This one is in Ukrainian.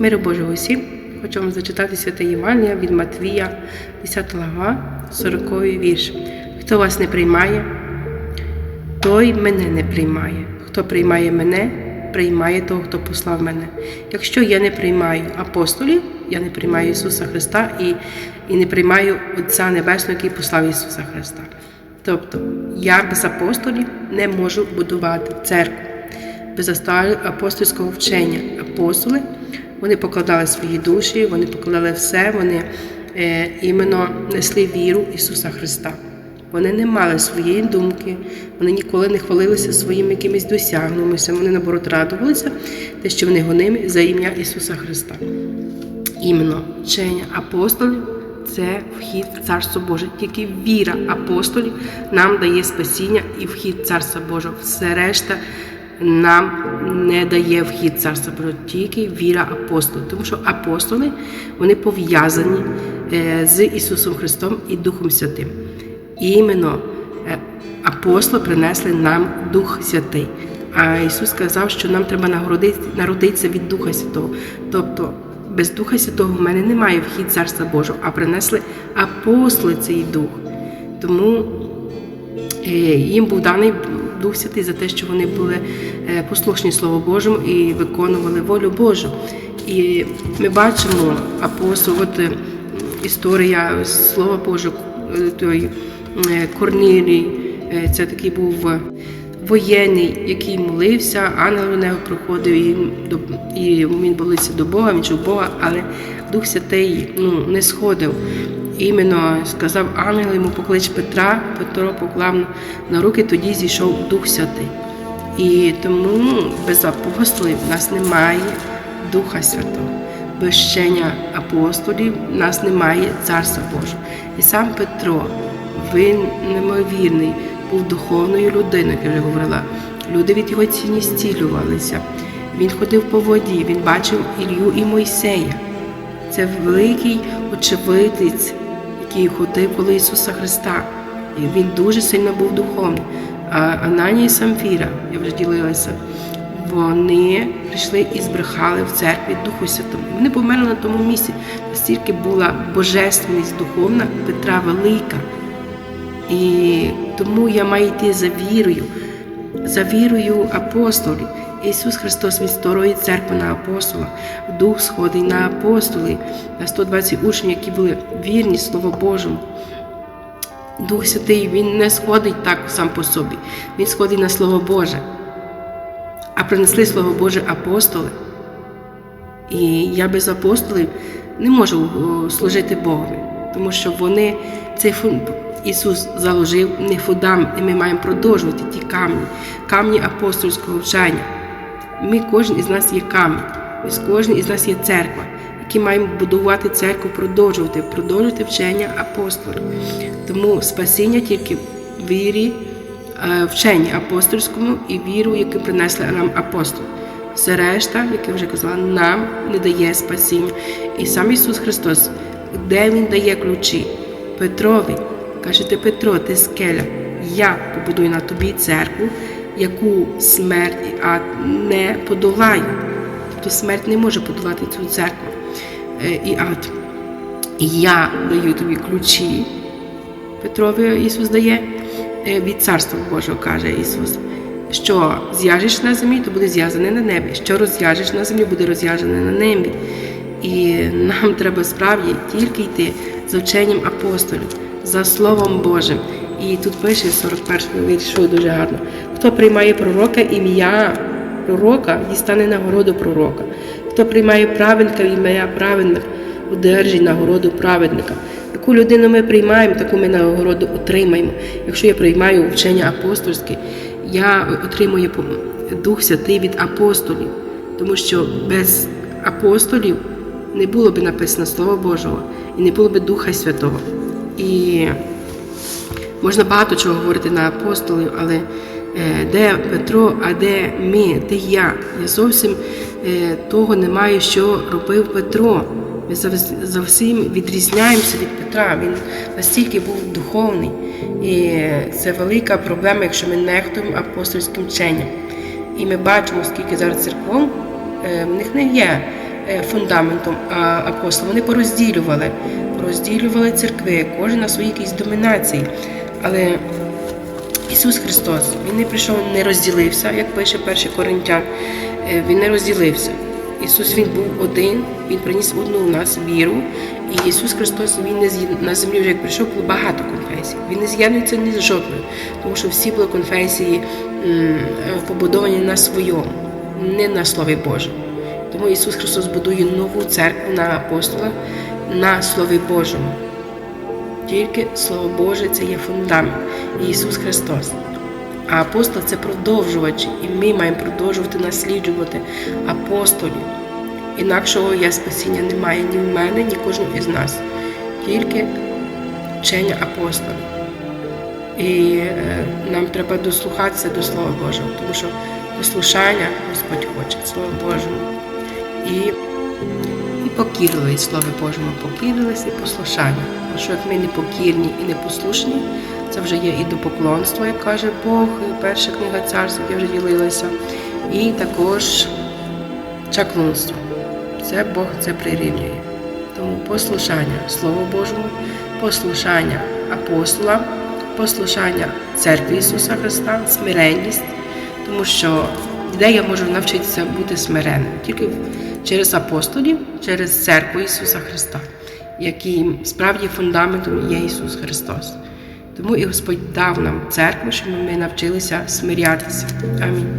Миру Божого усім. Хочу вам зачитати святе Євангелія від Матвія, 10 глава, 40 вірш. Хто вас не приймає, той мене не приймає. Хто приймає мене, приймає того, хто послав мене. Якщо я не приймаю апостолів, я не приймаю Ісуса Христа і, і не приймаю Отця Небесного, який послав Ісуса Христа. Тобто я без апостолів не можу будувати церкву, без апостольського вчення. Апостоли вони покладали свої душі, вони покладали все, вони е, іменно несли віру Ісуса Христа. Вони не мали своєї думки, вони ніколи не хвалилися своїми якимись досягненнями, вони наоборот радувалися, те, що вони гонимі за ім'я Ісуса Христа. Іменно вчення апостолів це вхід в Царство Боже. Тільки віра апостолів нам дає спасіння і вхід в Царства Божого. Все решта нам не дає вхід Царства тільки віра апостолів. Тому що апостоли вони пов'язані е, з Ісусом Христом і Духом Святим. Іменно е, апостоли принесли нам Дух Святий. А Ісус сказав, що нам треба народитися від Духа Святого. Тобто без Духа Святого в мене немає вхід Царства Божого, а принесли апостоли цей дух. Тому е, їм був даний Дух Святий за те, що вони були е, послушні Слову Божому і виконували волю Божу. І ми бачимо апостол, от е, історія Слова Божого, той Корнілій, це такий був воєнний, який молився, ангел у нього проходив, і, і він молився до Бога, він чув Бога, але Дух Святий ну, не сходив. Іменно сказав ангел йому поклич Петра, Петро поклав на руки, тоді зійшов Дух Святий. І тому ну, без апостолів в нас немає Духа Святого. Без вчення апостолів в нас немає Царства Божого. І сам Петро, він неймовірний був духовною людиною, як я вже говорила. Люди від його ціні зцілювалися. Він ходив по воді, він бачив Ілью і Мойсея. Це великий очевидець, який ходив коло Ісуса Христа. І Він дуже сильно був духовний. А Ананія і Самфіра, я вже ділилася, вони прийшли і збрехали в церкві Духу Святому. Вони померли на тому місці. Настільки була божественність духовна Петра Велика. І тому я маю йти за вірою, за вірою апостолів. Ісус Христос Він стороїть церкву на апостолах, Дух сходить на апостоли, на 120 учнів, які були вірні Слову Божому. Дух Святий Він не сходить так сам по собі, Він сходить на Слово Боже. А принесли Слово Боже апостоли. І я без апостолів не можу служити Богові, тому що вони цей фунд. Ісус заложив не фудам, і ми маємо продовжувати ті камні, камні апостольського вчення. Ми, кожен із нас є камінь, кожен із нас є церква, які маємо будувати церкву, продовжувати, продовжувати вчення апостолів. Тому спасіння тільки вірі, е, вченні апостольському і віру, яку принесли нам апостоли. Все решта, як я вже казала, нам не дає спасіння. І сам Ісус Христос, де Він дає ключі? Петрові. Кажете, Петро, ти скеля, я побудую на тобі церкву, яку смерть ад не подолає. Тобто смерть не може подолати цю церкву е, і ад. Я даю тобі ключі. Петрові Ісус дає е, від Царства Божого, каже Ісус. Що зв'яжеш на землі, то буде зв'язане на небі. Що розв'яжеш на землі, буде розв'яжене на небі. І нам треба справді тільки йти за вченням апостолів за Словом Божим. І тут пише 41 віршу дуже гарно. Хто приймає пророка ім'я пророка, дістане нагороду пророка. Хто приймає праведника ім'я праведника, одержить нагороду праведника. Яку людину ми приймаємо, таку ми нагороду отримаємо. Якщо я приймаю вчення апостольське, я отримую Дух Святий від апостолів, тому що без апостолів не було б написано Слово Божого і не було б Духа Святого. І можна багато чого говорити на апостолів, але е, де Петро, а де ми, де я? Я зовсім е, того не маю, що робив Петро. Ми зовсім відрізняємося від Петра. Він настільки був духовний. І це велика проблема, якщо ми нехтуємо апостольським вченням. І ми бачимо, скільки зараз церков, е, в них не є е, фундаментом апостолів. Вони порозділювали, порозділювали церкви, кожен на своїй якійсь домінації. Але Ісус Христос, Він не прийшов, не розділився, як пише 1 Коринтян, Е, Він не розділився. Ісус Він був один, Він приніс одну в нас віру. І Ісус Христос Він не на землі вже як прийшов, було багато конфесій. Він не з'єднується ні з жодною, тому що всі були конфесії побудовані на своєму, не на Слові Божому. Тому Ісус Христос будує нову церкву на апостола на Слові Божому. Тільки Слово Боже це є фундамент Ісус Христос. А апостол це продовжувачі, і ми маємо продовжувати насліджувати апостолів. Інакшого я спасіння немає ні в мене, ні кожного із нас. Тільки вчення апостолів. І е, нам треба дослухатися до Слова Божого, тому що послушання Господь хоче Слово Божому. І і покірливість Слові Божому, покірливість і послушання. Що як ми не покірні і не послушні, це вже є і до поклонства, як каже Бог, перша книга царства, я вже ділилася, і також чаклунство. Це Бог це прирівнює. Тому послушання Слову Божому, послушання апостола, послушання церкви Ісуса Христа, смиренність, тому що де я можу навчитися бути смиренним? Тільки через апостолів, через церкву Ісуса Христа, яким справді фундаментом є Ісус Христос. Тому і Господь дав нам церкву, щоб ми навчилися смирятися. Амінь.